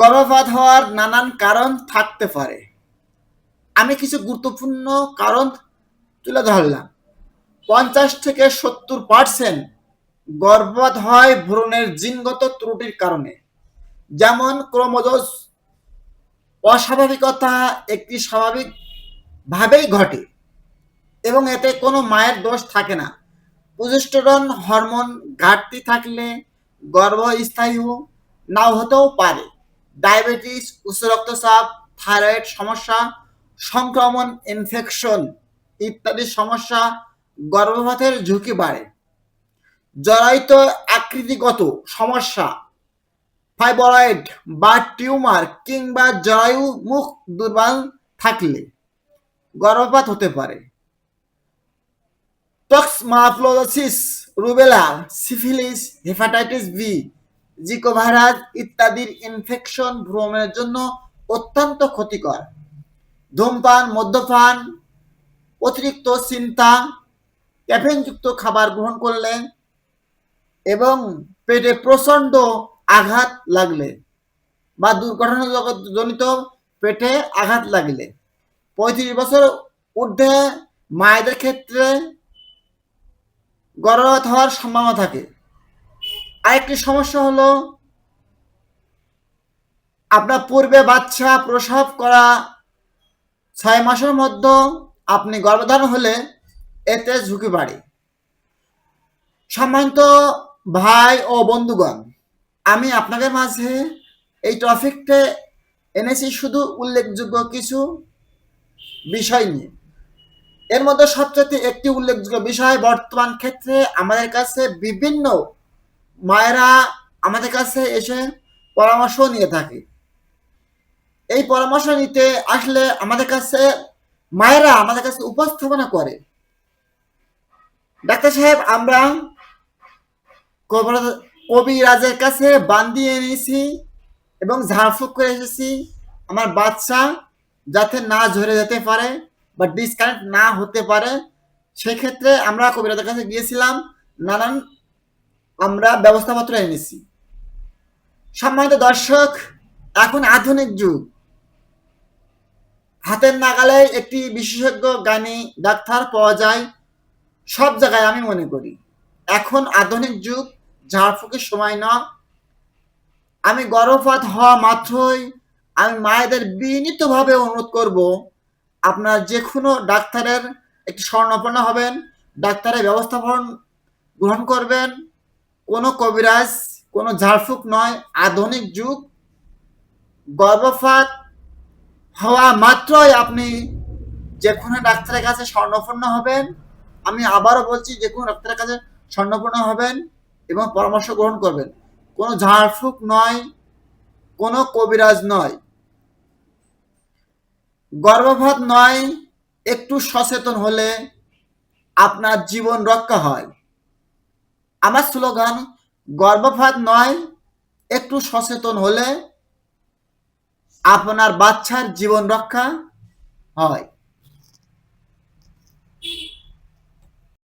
গর্ভপাত হওয়ার নানান কারণ থাকতে পারে। আমি কিছু গুরুত্বপূর্ণ কারণ তুলে ধরলাম। পঞ্চাশ থেকে সত্তর পার্সেন্ট গর্ভপাত হয় ভ্রূণের জিনগত ত্রুটির কারণে। যেমন ক্রোমোজোস অস্বাভাবিকতা একটি স্বাভাবিকভাবেই ঘটে এবং এতে কোনো মায়ের দোষ থাকে না। প্রজেস্টেরন হরমোন ঘাটতি থাকলে গর্ভস্থায়ী নাও হতেও পারে। ডায়াবেটিস, উচ্চ রক্তচাপ, থাইরয়েড সমস্যা, সংক্রমণ ইনফেকশন ইত্যাদি সমস্যা গর্ভপাতের ঝুঁকি বাড়ে। জরায়িত আকৃতিগত সমস্যা ফাইব্রয়েড বা টিউমার কিংবা জরায়ু মুখ দুর্বল থাকলে গর্ভপাত হতে পারে। Toxoplasmosis rubella syphilis hepatitis B zika virus ইত্যাদির ইনফেকশন ভ্রমণের জন্য অত্যন্ত ক্ষতিকর। ধূমপান, মদ্যপান, অতিরিক্ত চিন্তা ক্যাফেনযুক্ত খাবার গ্রহণ করলে এবং পেটে প্রচণ্ড আঘাত লাগলে বা দুর্ঘটনাজনিত পেটে আঘাত লাগলে। পঁয়ত্রিশ বছর ঊর্ধ্বে মায়েদের ক্ষেত্রে গর্ভপাত হওয়ার সম্ভাবনা থাকে। আরেকটি সমস্যা হলো, আপনার পূর্বে বাচ্চা প্রসব করা ছয় মাসের মধ্যে আপনি গর্ভধারণ হলে এতে ঝুঁকি বাড়ে। সম্মানিত ভাই ও বন্ধুগণ, আমি আপনাদের মাঝে এই টপিকটা এনেছি শুধু উল্লেখযোগ্য কিছু বিষয় নিয়ে। এর মধ্যে সবচেয়ে একটি উল্লেখযোগ্য বিষয়, বর্তমান ক্ষেত্রে আমাদের কাছে বিভিন্ন মায়েরা আমাদের কাছে এসে পরামর্শ নিয়ে থাকে। এই পরামর্শ নিতে আসলে আমাদের কাছে মায়েরা আমাদের কাছে উপস্থাপনা করে। ডাক্তার সাহেব, আমরা কবিরা- কবিরাজের কাছে বান্দি এনেছি এবং ঝাড়ফুঁক করে এসেছি। আমার বাচ্চা যাতে না ঝরে যেতে পারে বা ডিসকানেক্ট না হতে পারে, সেক্ষেত্রে আমরা কবিরাজের কাছে গিয়েছিলাম। নানান আমরা ব্যবস্থাপত্র এনেছি। সম্মানিত দর্শক, এখন আধুনিক যুগ। হাতের নাগালে একটি বিশেষজ্ঞ জ্ঞানী ডাক্তার পাওয়া যায়, সব জায়গায় আমি মনে করি। এখন আধুনিক যুগ ঝাড়ফুঁকের সময় না আমি গর্ভপাত হওয়া মাত্রই আমি মায়েদের বিনীতভাবে অনুরোধ করব, আপনার যে কোনো ডাক্তারের একটি স্বর্ণপন্ন হবেন, ডাক্তারের ব্যবস্থাপন গ্রহণ করবেন। কোনো কবিরাজ, কোনো ঝাড়ফুঁক নয়, আধুনিক যুগ, গর্ভপাত হওয়া মাত্রই আপনি যে কোনো ডাক্তারের কাছে স্বর্ণপূর্ণ হবেন। আমি আবারও বলছি যে কোনো ডাক্তারের কাছে স্বর্ণপূর্ণ হবেন এবং পরামর্শ গ্রহণ করবেন। কোনো ঝাড়ফুঁক নয়, কোনো কবিরাজ নয়। গর্ভপাত নয়, একটু সচেতন হলে আপনার জীবন রক্ষা হয়। আমার স্লোগান গর্ভপাত নয় একটু সচেতন হলে আপনার বাচ্চার জীবন রক্ষা হয়।